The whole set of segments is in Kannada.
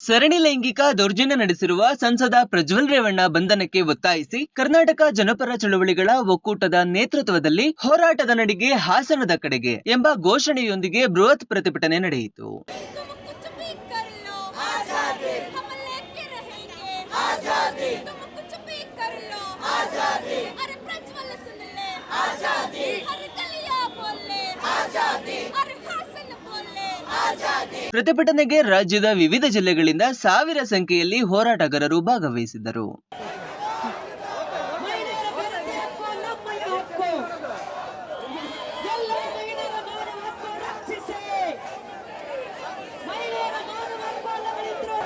ಸರಣಿ ಲೈಂಗಿಕ ದೌರ್ಜನ್ಯ ನಡೆಸಿರುವ ಸಂಸದ ಪ್ರಜ್ವಲ್ ರೇವಣ್ಣ ಬಂಧನಕ್ಕೆ ಒತ್ತಾಯಿಸಿ ಕರ್ನಾಟಕ ಜನಪರ ಚಳವಳಿಗಳ ಒಕ್ಕೂಟದ ನೇತೃತ್ವದಲ್ಲಿ ಹೋರಾಟದ ನಡಿಗೆ ಹಾಸನದ ಕಡೆಗೆ ಎಂಬ ಘೋಷಣೆಯೊಂದಿಗೆ ಬೃಹತ್ ಪ್ರತಿಭಟನೆ ನಡೆಯಿತು. ಪ್ರತಿಭಟನೆಗೆ ರಾಜ್ಯದ ವಿವಿಧ ಜಿಲ್ಲೆಗಳಿಂದ ಸಾವಿರ ಸಂಖ್ಯೆಯಲ್ಲಿ ಹೋರಾಟಗಾರರು ಭಾಗವಹಿಸಿದ್ದರು ಮಹಿಳೆಯರ ವಿರುದ್ಧ ಹಕ್ಕು ನಮ್ಮ ಹಕ್ಕು ಎಲ್ಲ ಮಹಿಳೆಯರ ಮಾನವ ಹಕ್ಕು ರಕ್ಷಿಸಿ ಮಹಿಳೆಯರ ಮಾನವ ಹಕ್ಕು ಅಲ್ಲಗಳಿದ್ರು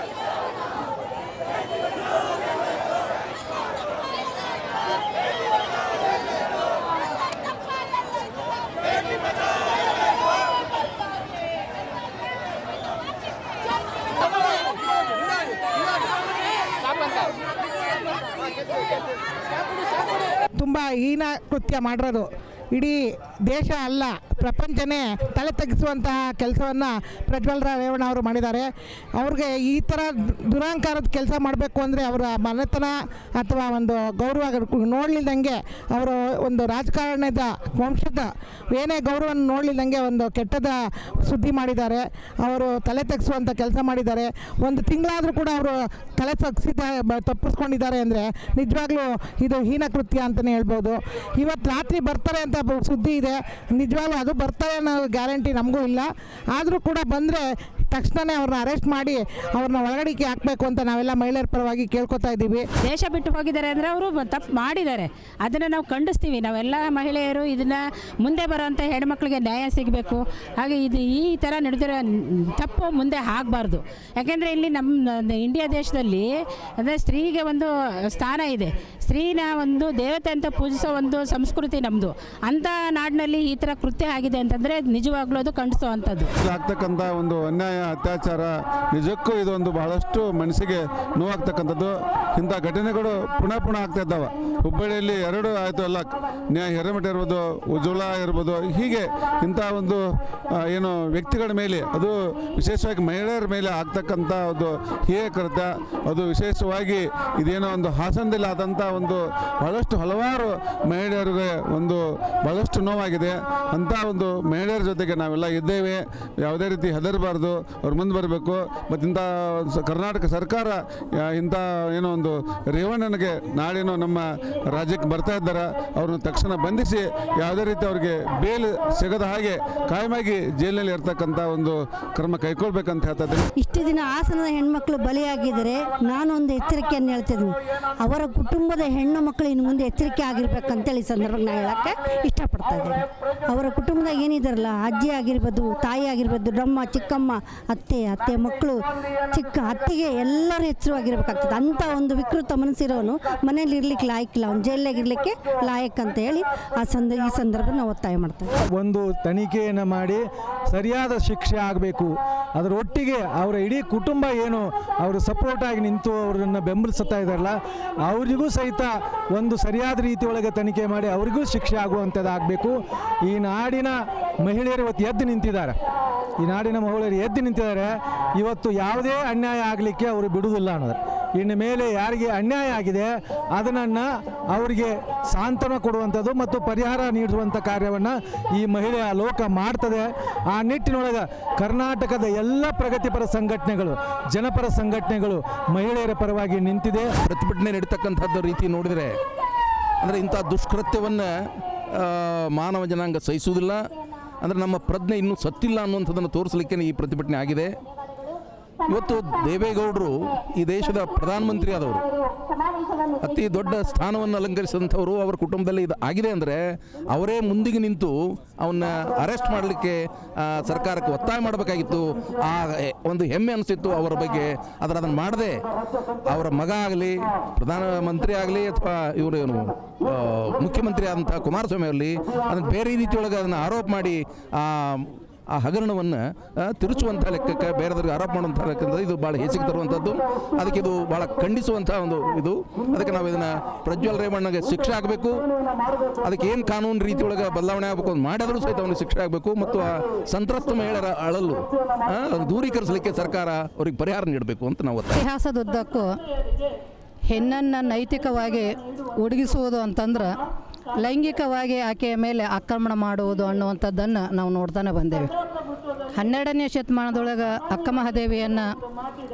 ತುಂಬ ಹೀನ ಕೃತ್ಯ ಮಾಡಿರೋದು. ಇಡೀ ದೇಶ ಅಲ್ಲ, ಪ್ರಪಂಚನೇ ತಲೆ ತಗ್ಗಿಸುವಂತಹ ಕೆಲಸವನ್ನು ಪ್ರಜ್ವಲ್ ರಾವ್ ರೇವಣ್ಣ ಅವರು ಮಾಡಿದ್ದಾರೆ. ಅವ್ರಿಗೆ ಈ ಥರ ದುರಾಂಕಾರದ ಕೆಲಸ ಮಾಡಬೇಕು ಅಂದರೆ ಅವರ ಮನೆತನ ಅಥವಾ ಒಂದು ಗೌರವ ನೋಡಲಿಲ್ದಂಗೆ ಅವರು ಒಂದು ರಾಜಕಾರಣದ ವಂಶದ ಏನೇ ಗೌರವವನ್ನು ನೋಡಲಿಲ್ದಂಗೆ ಒಂದು ಕೆಟ್ಟದ ಸುದ್ದಿ ಮಾಡಿದ್ದಾರೆ. ಅವರು ತಲೆ ತಗ್ಗಿಸುವಂಥ ಕೆಲಸ ಮಾಡಿದ್ದಾರೆ. ಒಂದು ತಿಂಗಳಾದರೂ ಕೂಡ ಅವರು ತಲೆ ತಗ್ಸಿದ ತಪ್ಪಿಸ್ಕೊಂಡಿದ್ದಾರೆ ಅಂದರೆ ನಿಜವಾಗ್ಲೂ ಇದು ಹೀನ ಕೃತ್ಯ ಅಂತಲೇ ಹೇಳ್ಬೋದು. ಇವತ್ತು ರಾತ್ರಿ ಬರ್ತಾರೆ ಅಂತ ಸುದ್ದಿ ಇದೆ. ನಿಜವಾಗ್ಲೂ ಅದು ಬರ್ತಾರೆ ಅನ್ನೋ ಗ್ಯಾರಂಟಿ ನಮಗೂ ಇಲ್ಲ. ಆದರೂ ಕೂಡ ಬಂದರೆ ತಕ್ಷಣನೇ ಅವ್ರನ್ನ ಅರೆಸ್ಟ್ ಮಾಡಿ ಅವ್ರನ್ನ ಒಳಗಡಿಕೆ ಹಾಕಬೇಕು ಅಂತ ನಾವೆಲ್ಲ ಮಹಿಳೆಯರ ಪರವಾಗಿ ಕೇಳ್ಕೊತಾ ಇದ್ದೀವಿ. ದೇಶ ಬಿಟ್ಟು ಹೋಗಿದ್ದಾರೆ ಅಂದರೆ ಅವರು ತಪ್ಪು ಮಾಡಿದ್ದಾರೆ. ಅದನ್ನು ನಾವು ಖಂಡಿಸ್ತೀವಿ. ನಾವೆಲ್ಲ ಮಹಿಳೆಯರು ಇದನ್ನು ಮುಂದೆ ಬರೋವಂಥ ಹೆಣ್ಮಕ್ಳಿಗೆ ನ್ಯಾಯ ಸಿಗಬೇಕು. ಹಾಗೆ ಇದು ಈ ಥರ ನಡೆದಿರೋ ತಪ್ಪು ಮುಂದೆ ಆಗಬಾರ್ದು. ಯಾಕೆಂದರೆ ಇಲ್ಲಿ ನಮ್ಮ ಇಂಡಿಯಾ ದೇಶದಲ್ಲಿ ಅಂದರೆ ಸ್ತ್ರೀಗೆ ಒಂದು ಸ್ಥಾನ ಇದೆ. ಸ್ತ್ರೀನ ಒಂದು ದೇವತೆ ಅಂತ ಪೂಜಿಸೋ ಒಂದು ಸಂಸ್ಕೃತಿ ನಮ್ಮದು ಅಂಥ ನಾಡಿನಲ್ಲಿ ಈ ಥರ ಕೃತ್ಯ ಆಗಿದೆ ಅಂತಂದರೆ ನಿಜವಾಗ್ಲೂ ಅದು ಖಂಡಿಸುವಂಥದ್ದು. ಆಗ್ತಕ್ಕಂಥ ಒಂದು ಅನ್ಯಾಯ, ಅತ್ಯಾಚಾರ, ನಿಜಕ್ಕೂ ಇದೊಂದು ಬಹಳಷ್ಟು ಮನಸ್ಸಿಗೆ ನೋವಾಗ್ತಕ್ಕಂಥದ್ದು. ಇಂಥ ಘಟನೆಗಳು ಪುನಃ ಪುನಃ ಆಗ್ತಾ ಇದ್ದಾವೆ. ಹುಬ್ಬಳ್ಳಿಯಲ್ಲಿ ಎರಡು ಆಯಿತು ಅಲ್ಲ ನ್ಯಾಯ ಹಿರೇಮಠ ಇರ್ಬೋದು, ಉಜ್ವಲ ಇರ್ಬೋದು, ಹೀಗೆ ಇಂಥ ಒಂದು ಏನು ವ್ಯಕ್ತಿಗಳ ಮೇಲೆ, ಅದು ವಿಶೇಷವಾಗಿ ಮಹಿಳೆಯರ ಮೇಲೆ ಆಗ್ತಕ್ಕಂಥ ಒಂದು ಹೇಯ ಕೃತ್ಯ, ಅದು ವಿಶೇಷವಾಗಿ ಇದೇನೋ ಒಂದು ಹಾಸನದಲ್ಲಿ ಆದಂಥ ಒಂದು ಬಹಳಷ್ಟು ಹಲವಾರು ಮಹಿಳೆಯರಿಗೆ ಒಂದು ಬಹಳಷ್ಟು ನೋವಾಗಿದೆ. ಅಂಥ ಒಂದು ಮಹಿಳೆಯರ ಜೊತೆಗೆ ನಾವೆಲ್ಲ ಇದ್ದೇವೆ. ಯಾವುದೇ ರೀತಿ ಹೆದರಬಾರ್ದು, ಅವ್ರು ಮುಂದೆ ಬರಬೇಕು. ಮತ್ತು ಇಂಥ ಕರ್ನಾಟಕ ಸರ್ಕಾರ ಇಂಥ ಏನೋ ಒಂದು ರೇವಣ್ಣನಿಗೆ ನಾಳೆನೋ ನಮ್ಮ ರಾಜ್ಯಕ್ಕೆ ಬರ್ತಾ ಇದ್ದಾರೆ, ಅವ್ರನ್ನ ತಕ್ಷಣ ಬಂಧಿಸಿ ಯಾವುದೇ ರೀತಿ ಅವ್ರಿಗೆ ಬೇಲ್ ಸಿಗದ ಹಾಗೆ ಕಾಯಮಾಗಿ ಜೈಲಿನಲ್ಲಿ ಇರ್ತಕ್ಕಂಥ ಒಂದು ಕ್ರಮ ಕೈಗೊಳ್ಬೇಕಂತ ಹೇಳ್ತಾ ಇಷ್ಟು ದಿನ ಹಾಸನದ ಹೆಣ್ಮಕ್ಳು ಬಲಿಯಾಗಿದ್ದರೆ ನಾನೊಂದು ಎಚ್ಚರಿಕೆಯನ್ನು ಹೇಳ್ತಿದ್ದೀನಿ ಅವರ ಕುಟುಂಬದ ಹೆಣ್ಣು ಮಕ್ಕಳು ಇನ್ನು ಮುಂದೆ ಎಚ್ಚರಿಕೆ ಆಗಿರ್ಬೇಕಂತೇಳಿ ಸಂದರ್ಭಕ್ಕೆ ನಾನು ಹೇಳೋಕ್ಕೆ ಇಷ್ಟಪಡ್ತಾ ಇದ್ದೀನಿ. ಅವರ ಕುಟುಂಬದಾಗ ಏನಿದಾರಲ್ಲ, ಅಜ್ಜಿ ಆಗಿರ್ಬೋದು, ತಾಯಿ ಆಗಿರ್ಬೋದು ಡಮ್ಮ ಚಿಕ್ಕಮ್ಮ, ಅತ್ತೆ ಅತ್ತೆ ಮಕ್ಕಳು, ಚಿಕ್ಕ ಅತ್ತಿಗೆ ಎಲ್ಲರೂ ಎಚ್ಚರವಾಗಿರ್ಬೇಕಾಗ್ತದೆ. ಅಂಥ ಒಂದು ವಿಕೃತ ಮನಸ್ಸಿರೋನು ಮನೇಲಿ ಇರ್ಲಿಕ್ಕೆ ಲಾಯಕ್ಕಿಲ್ಲ ಅವ್ನು ಜೈಲಾಗ ಇರಲಿಕ್ಕೆ ಲಾಯಕ್ ಅಂತ ಹೇಳಿ ಆ ಸಂದ, ಈ ಸಂದರ್ಭ ನಾವು ಒತ್ತಾಯ ಮಾಡ್ತೇವೆ. ಒಂದು ತನಿಖೆಯನ್ನು ಮಾಡಿ ಸರಿಯಾದ ಶಿಕ್ಷೆ ಆಗಬೇಕು. ಅದರ ಒಟ್ಟಿಗೆ ಅವರ ಇಡೀ ಕುಟುಂಬ ಏನು ಅವರು ಸಪೋರ್ಟ್ ಆಗಿ ನಿಂತು ಅವರನ್ನು ಬೆಂಬಲಿಸ್ತಾ ಇದ್ದಾರಲ್ಲ, ಅವರಿಗೂ ಸಹಿತ ಒಂದು ಸರಿಯಾದ ರೀತಿ ಒಳಗೆ ತನಿಖೆ ಮಾಡಿ ಅವರಿಗೂ ಶಿಕ್ಷೆ ಆಗುವಂಥದ್ದಾಗಬೇಕು ಈ ನಾಡಿನ ಮಹಿಳೆಯರು ಇವತ್ತು ಎದ್ದು ನಿಂತಿದ್ದಾರೆ. ಈ ನಾಡಿನ ಮಹಿಳೆಯರು ಎದ್ದು ನಿಂತಿದ್ದಾರೆ. ಇವತ್ತು ಯಾವುದೇ ಅನ್ಯಾಯ ಆಗಲಿಕ್ಕೆ ಅವರು ಬಿಡುವುದಿಲ್ಲ ಅನ್ನೋದು. ಇನ್ನು ಮೇಲೆ ಯಾರಿಗೆ ಅನ್ಯಾಯ ಆಗಿದೆ, ಅದನ್ನು ಅವರಿಗೆ ಸಾಂತ್ವನ ಕೊಡುವಂಥದ್ದು ಮತ್ತು ಪರಿಹಾರ ನೀಡುವಂಥ ಕಾರ್ಯವನ್ನು ಈ ಮಹಿಳೆಯ ಲೋಕ ಮಾಡ್ತದೆ. ಆ ನಿಟ್ಟಿನೊಳಗೆ ಕರ್ನಾಟಕದ ಎಲ್ಲ ಪ್ರಗತಿಪರ ಸಂಘಟನೆಗಳು, ಜನಪರ ಸಂಘಟನೆಗಳು ಮಹಿಳೆಯರ ಪರವಾಗಿ ನಿಂತಿದೆ. ಪ್ರತಿಭಟನೆ ನಡೀತಕ್ಕಂಥದ್ದು ರೀತಿ ನೋಡಿದರೆ, ಅಂದರೆ ಇಂಥ ದುಷ್ಕೃತ್ಯವನ್ನು ಮಾನವ ಜನಾಂಗ ಸಹಿಸುವುದಿಲ್ಲ, ಅಂದರೆ ನಮ್ಮ ಪ್ರಜ್ಞೆ ಇನ್ನೂ ಸತ್ತಿಲ್ಲ ಅನ್ನುವಂಥದ್ದನ್ನು ತೋರಿಸಲಿಕ್ಕೆ ಈ ಪ್ರತಿಭಟನೆ ಆಗಿದೆ. ಇವತ್ತು ದೇವೇಗೌಡರು ಈ ದೇಶದ ಪ್ರಧಾನಮಂತ್ರಿ ಆದವರು. ಅತಿ ದೊಡ್ಡ ಸ್ಥಾನವನ್ನು ಅಲಂಕರಿಸಿದಂಥವರು ಅವರ ಕುಟುಂಬದಲ್ಲಿ ಇದು ಆಗಿದೆ ಅಂದರೆ ಅವರೇ ಮುಂದಿಗೆ ನಿಂತು ಅವನ್ನ ಅರೆಸ್ಟ್ ಮಾಡಲಿಕ್ಕೆ ಸರ್ಕಾರಕ್ಕೆ ಒತ್ತಾಯ ಮಾಡಬೇಕಾಗಿತ್ತು. ಆ ಒಂದು ಹೆಮ್ಮೆ ಅನಿಸಿತ್ತು ಅವರ ಬಗ್ಗೆ. ಆದರೆ ಅದನ್ನು ಮಾಡದೆ ಅವರ ಮಗ ಆಗಲಿ, ಪ್ರಧಾನಮಂತ್ರಿ ಆಗಲಿ ಅಥವಾ ಇವರು ಏನು ಮುಖ್ಯಮಂತ್ರಿ ಆದಂಥ ಕುಮಾರಸ್ವಾಮಿ ಆಗಲಿ ಅದನ್ನು ಬೇರೆ ರೀತಿಯೊಳಗೆ ಅದನ್ನು ಆರೋಪ ಮಾಡಿ ಆ, ಹಗರಣವನ್ನು ತಿರುಚುವಂಥ ಲೆಕ್ಕಕ್ಕೆ ಬೇರೆದವ್ರಿಗೆ ಆರೋಪ ಮಾಡುವಂಥ ಲೆಕ್ಕದ ಇದು ಭಾಳ ಹೆಚ್ಚಿಗೆ ತರುವಂಥದ್ದು ಅದಕ್ಕೆ ಇದು ಭಾಳ ಖಂಡಿಸುವಂಥ ಒಂದು ಇದು. ಅದಕ್ಕೆ ನಾವು ಇದನ್ನು ಪ್ರಜ್ವಲ್ ರೇವಣ್ಣಗೆ ಶಿಕ್ಷೆ ಆಗಬೇಕು. ಅದಕ್ಕೆ ಏನು ಕಾನೂನು ರೀತಿ ಒಳಗೆ ಬದಲಾವಣೆ ಆಗಬೇಕು ಅಂತ ಮಾಡಿದ್ರು ಸಹಿತ ಅವನಿಗೆ ಶಿಕ್ಷೆ ಆಗಬೇಕು. ಮತ್ತು ಆ ಸಂತ್ರಸ್ತ ಮಹಿಳೆಯರ ಅಳಲು ದೂರೀಕರಿಸಲಿಕ್ಕೆ ಸರ್ಕಾರ ಅವ್ರಿಗೆ ಪರಿಹಾರ ನೀಡಬೇಕು ಅಂತ ನಾವು ಇತಿಹಾಸದುದ್ದಕ್ಕೂ ಹೆಣ್ಣನ್ನು ನೈತಿಕವಾಗಿ ಒಡಗಿಸುವುದು ಅಂತಂದ್ರೆ ಲೈಂಗಿಕವಾಗಿ ಆಕೆಯ ಮೇಲೆ ಆಕ್ರಮಣ ಮಾಡುವುದು ಅನ್ನುವಂಥದ್ದನ್ನು ನಾವು ನೋಡ್ತಾನೆ ಬಂದೇವೆ. ಹನ್ನೆರಡನೇ ಶತಮಾನದೊಳಗೆ ಅಕ್ಕಮಹಾದೇವಿಯನ್ನು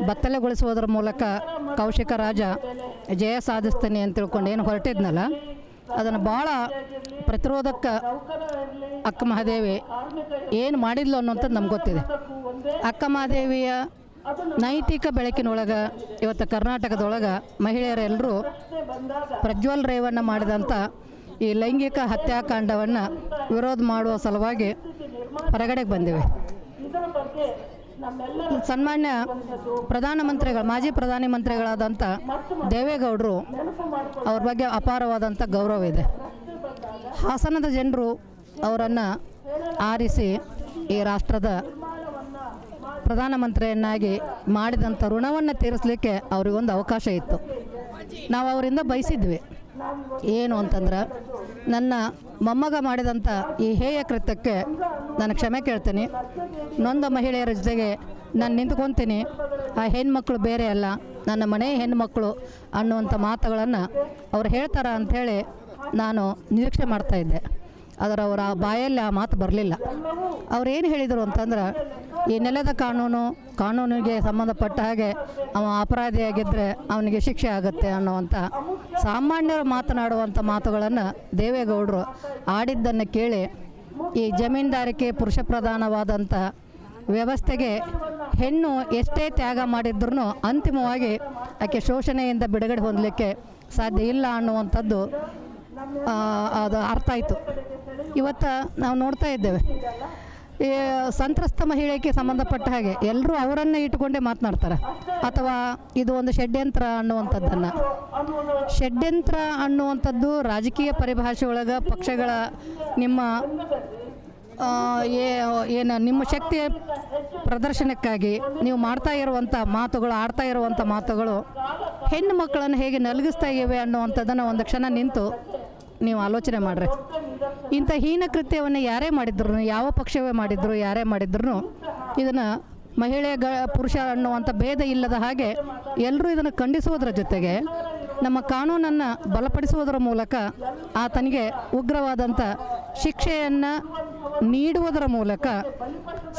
ಬತ್ತಲೆಗೊಳಿಸುವುದರ ಮೂಲಕ ಕೌಶಿಕ ರಾಜ ಜಯ ಸಾಧಿಸ್ತಾನೆ ಅಂತ ತಿಳ್ಕೊಂಡು ಏನು ಹೊರಟಿದ್ನಲ್ಲ, ಅದನ್ನು ಭಾಳ ಪ್ರತಿರೋಧಕ್ಕೆ ಅಕ್ಕ ಮಹಾದೇವಿ ಏನು ಮಾಡಿದ್ಲು ಅನ್ನೋಂಥದ್ದು ನಮ್ಗೆ ಗೊತ್ತಿದೆ. ಅಕ್ಕ ಮಹಾದೇವಿಯ ನೈತಿಕ ಬೆಳಕಿನೊಳಗೆ ಇವತ್ತು ಕರ್ನಾಟಕದೊಳಗೆ ಮಹಿಳೆಯರೆಲ್ಲರೂ ಪ್ರಜ್ವಲ್ ರೇವಣ್ಣ ಮಾಡಿದಂಥ ಈ ಲೈಂಗಿಕ ಹತ್ಯಾಕಾಂಡವನ್ನು ವಿರೋಧ ಮಾಡುವ ಸಲುವಾಗಿ ಹೊರಗಡೆಗೆ ಬಂದಿವೆ. ಸನ್ಮಾನ್ಯ ಪ್ರಧಾನಮಂತ್ರಿಗಳು, ಮಾಜಿ ಪ್ರಧಾನಿ ಮಂತ್ರಿಗಳಾದಂಥ ದೇವೇಗೌಡರು ಅವ್ರ ಬಗ್ಗೆ ಅಪಾರವಾದಂಥ ಗೌರವ ಇದೆ. ಹಾಸನದ ಜನರು ಅವರನ್ನು ಆರಿಸಿ ಈ ರಾಷ್ಟ್ರದ ಪ್ರಧಾನಮಂತ್ರಿಯನ್ನಾಗಿ ಮಾಡಿದಂಥ ಋಣವನ್ನು ತೀರಿಸಲಿಕ್ಕೆ ಅವರಿಗೊಂದು ಅವಕಾಶ ಇತ್ತು. ನಾವು ಅವರಿಂದ ಬಯಸಿದ್ವಿ. ಏನು ಅಂತಂದ್ರೆ ನನ್ನ ಮೊಮ್ಮಗ ಮಾಡಿದಂಥ ಈ ಹೇಯ ಕೃತ್ಯಕ್ಕೆ ನಾನು ಕ್ಷಮೆ ಕೇಳ್ತೀನಿ. ನೊಂದ ಮಹಿಳೆಯರ ಜೊತೆಗೆ ನಾನು ನಿಂತ್ಕೊತೀನಿ. ಆ ಹೆಣ್ಮಕ್ಳು ಬೇರೆ ಅಲ್ಲ, ನನ್ನ ಮನೆ ಹೆಣ್ಮಕ್ಳು ಅನ್ನುವಂಥ ಮಾತುಗಳನ್ನು ಅವ್ರು ಹೇಳ್ತಾರ ಅಂಥೇಳಿ ನಾನು ನಿರೀಕ್ಷೆ ಮಾಡ್ತಾಯಿದ್ದೆ ಆದರೆ ಅವರ ಬಾಯಲ್ಲಿ ಆ ಮಾತು ಬರಲಿಲ್ಲ. ಅವ್ರು ಏನು ಹೇಳಿದರು ಅಂತಂದ್ರೆ, ಈ ನೆಲದ ಕಾನೂನು, ಕಾನೂನಿಗೆ ಸಂಬಂಧಪಟ್ಟ ಹಾಗೆ ಅವ ಅಪರಾಧಿಯಾಗಿದ್ದರೆ ಅವನಿಗೆ ಶಿಕ್ಷೆ ಆಗುತ್ತೆ ಅನ್ನುವಂಥ ಸಾಮಾನ್ಯರು ಮಾತನಾಡುವಂಥ ಮಾತುಗಳನ್ನು ದೇವೇಗೌಡರು ಆಡಿದ್ದನ್ನು ಕೇಳಿ ಈ ಜಮೀನ್ದಾರಿಕೆ ಪುರುಷ ಪ್ರಧಾನವಾದಂಥ ವ್ಯವಸ್ಥೆಗೆ ಹೆಣ್ಣು ಎಷ್ಟೇ ತ್ಯಾಗ ಮಾಡಿದ್ರೂ ಅಂತಿಮವಾಗಿ ಆಕೆ ಶೋಷಣೆಯಿಂದ ಬಿಡುಗಡೆ ಹೊಂದಲಿಕ್ಕೆ ಸಾಧ್ಯ ಇಲ್ಲ ಅನ್ನುವಂಥದ್ದು ಅದು ಅರ್ಥ ಆಯಿತು. ಇವತ್ತು ನಾವು ನೋಡ್ತಾ ಇದ್ದೇವೆ. ಸಂತ್ರಸ್ತ ಮಹಿಳೆಗೆ ಸಂಬಂಧಪಟ್ಟ ಹಾಗೆ ಎಲ್ಲರೂ ಅವರನ್ನು ಇಟ್ಟುಕೊಂಡೇ ಮಾತನಾಡ್ತಾರೆ. ಅಥವಾ ಇದು ಒಂದು ಷಡ್ಯಂತ್ರ ಅನ್ನುವಂಥದ್ದನ್ನು. ಷಡ್ಯಂತ್ರ ಅನ್ನುವಂಥದ್ದು ರಾಜಕೀಯ ಪರಿಭಾಷೆ ಒಳಗೆ ಪಕ್ಷಗಳ ನಿಮ್ಮ ಏ- ಏನು, ನಿಮ್ಮ ಶಕ್ತಿಯ ಪ್ರದರ್ಶನಕ್ಕಾಗಿ ನೀವು ಮಾಡ್ತಾ ಇರುವಂಥ ಮಾತುಗಳು, ಆಡ್ತಾ ಇರುವಂಥ ಮಾತುಗಳು ಹೆಣ್ಣು ಮಕ್ಕಳನ್ನು ಹೇಗೆ ನಲಗಿಸ್ತಾ ಇವೆ ಅನ್ನುವಂಥದ್ದನ್ನು ಒಂದು ಕ್ಷಣ ನಿಂತು ನೀವು ಆಲೋಚನೆ ಮಾಡ್ರಿ. ಇಂಥ ಹೀನ ಕೃತ್ಯವನ್ನು ಯಾರೇ ಮಾಡಿದ್ರು ಯಾವ ಪಕ್ಷವೇ ಮಾಡಿದ್ರು, ಯಾರೇ ಮಾಡಿದ್ರು ಇದನ್ನು ಮಹಿಳೆ ಗ, ಪುರುಷ ಅನ್ನುವಂಥ ಭೇದ ಇಲ್ಲದ ಹಾಗೆ ಎಲ್ಲರೂ ಇದನ್ನು ಖಂಡಿಸುವುದರ ಜೊತೆಗೆ ನಮ್ಮ ಕಾನೂನನ್ನು ಬಲಪಡಿಸುವುದರ ಮೂಲಕ ಆತನಿಗೆ ಉಗ್ರವಾದಂಥ ಶಿಕ್ಷೆಯನ್ನು ನೀಡುವುದರ ಮೂಲಕ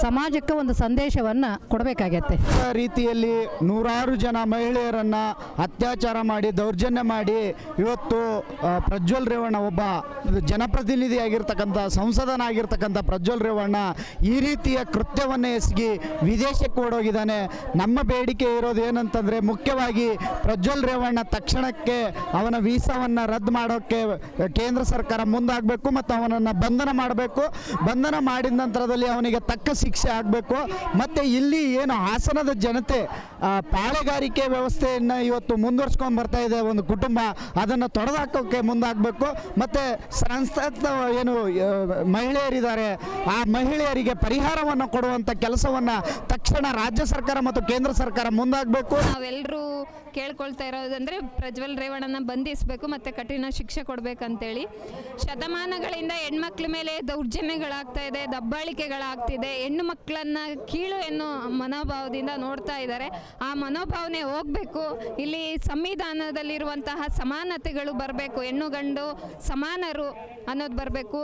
ಸಮಾಜಕ್ಕೆ ಒಂದು ಸಂದೇಶವನ್ನು ಕೊಡಬೇಕಾಗತ್ತೆ ರೀತಿಯಲ್ಲಿ ನೂರಾರು ಜನ ಮಹಿಳೆಯರನ್ನ ಅತ್ಯಾಚಾರ ಮಾಡಿ, ದೌರ್ಜನ್ಯ ಮಾಡಿ ಇವತ್ತು ಪ್ರಜ್ವಲ್ ರೇವಣ್ಣ ಒಬ್ಬ ಜನಪ್ರತಿನಿಧಿಯಾಗಿರ್ತಕ್ಕಂಥ, ಸಂಸದನಾಗಿರ್ತಕ್ಕಂಥ ಪ್ರಜ್ವಲ್ ರೇವಣ್ಣ ಈ ರೀತಿಯ ಕೃತ್ಯವನ್ನು ಎಸಗಿ ವಿದೇಶಕ್ಕೆ ಓಡೋಗಿದ್ದಾನೆ. ನಮ್ಮ ಬೇಡಿಕೆ ಇರೋದು ಏನಂತಂದರೆ ಮುಖ್ಯವಾಗಿ ಪ್ರಜ್ವಲ್ ರೇವಣ್ಣ ತಕ್ಷಣಕ್ಕೆ ಅವನ ವೀಸಾವನ್ನು ರದ್ದು ಮಾಡೋಕ್ಕೆ ಕೇಂದ್ರ ಸರ್ಕಾರ ಮುಂದಾಗಬೇಕು ಮತ್ತು ಅವನನ್ನು ಬಂಧನ ಮಾಡಬೇಕು. ಬಂಧನ ಮಾಡಿದ ನಂತರದಲ್ಲಿ ಅವನಿಗೆ ತಕ್ಕ ಶಿಕ್ಷೆ ಆಗಬೇಕು. ಮತ್ತು ಇಲ್ಲಿ ಏನು ಹಾಸನದ ಜನತೆ ಪಾಳೆಗಾರಿಕೆ ವ್ಯವಸ್ಥೆಯನ್ನು ಇವತ್ತು ಮುಂದುವರ್ಸ್ಕೊಂಡು ಬರ್ತಾ ಇದೆ. ಒಂದು ಕುಟುಂಬ ಅದನ್ನು ತೊಡೆದಾಕೋಕ್ಕೆ ಮುಂದಾಗಬೇಕು. ಮತ್ತು ಸಂಸ್ಥಾತ ಏನು ಮಹಿಳೆಯರಿದ್ದಾರೆ, ಆ ಮಹಿಳೆಯರಿಗೆ ಪರಿಹಾರವನ್ನು ಕೊಡುವಂಥ ಕೆಲಸವನ್ನು ತಕ್ಷಣ ರಾಜ್ಯ ಸರ್ಕಾರ ಮತ್ತು ಕೇಂದ್ರ ಸರ್ಕಾರ ಮುಂದಾಗಬೇಕು. ನಾವೆಲ್ಲರೂ ಕೇಳ್ಕೊಳ್ತಾ ಇರೋದಂದ್ರೆ ಪ್ರಜ್ವಲ್ ರೇವಣ್ಣನ ಬಂಧಿಸಬೇಕು ಮತ್ತು ಕಠಿಣ ಶಿಕ್ಷೆ ಕೊಡಬೇಕಂತೇಳಿ. ಶತಮಾನಗಳಿಂದ ಹೆಣ್ಮಕ್ಳ ಮೇಲೆ ದೌರ್ಜನ್ಯಗಳಾಗ್ತಾ ಇದೆ, ದಬ್ಬಾಳಿಕೆಗಳಾಗ್ತಿದೆ, ಹೆಣ್ಣು ಮಕ್ಕಳನ್ನ ಕೀಳು ಎನ್ನೋ ಮನೋಭಾವದಿಂದ ನೋಡ್ತಾ ಇದ್ದಾರೆ. ಆ ಮನೋಭಾವನೆ ಹೋಗಬೇಕು, ಇಲ್ಲಿ ಸಂವಿಧಾನದಲ್ಲಿರುವಂತಹ ಸಮಾನತೆಗಳು ಬರಬೇಕು, ಹೆಣ್ಣು ಗಂಡು ಸಮಾನರು ಅನ್ನೋದು ಬರಬೇಕು.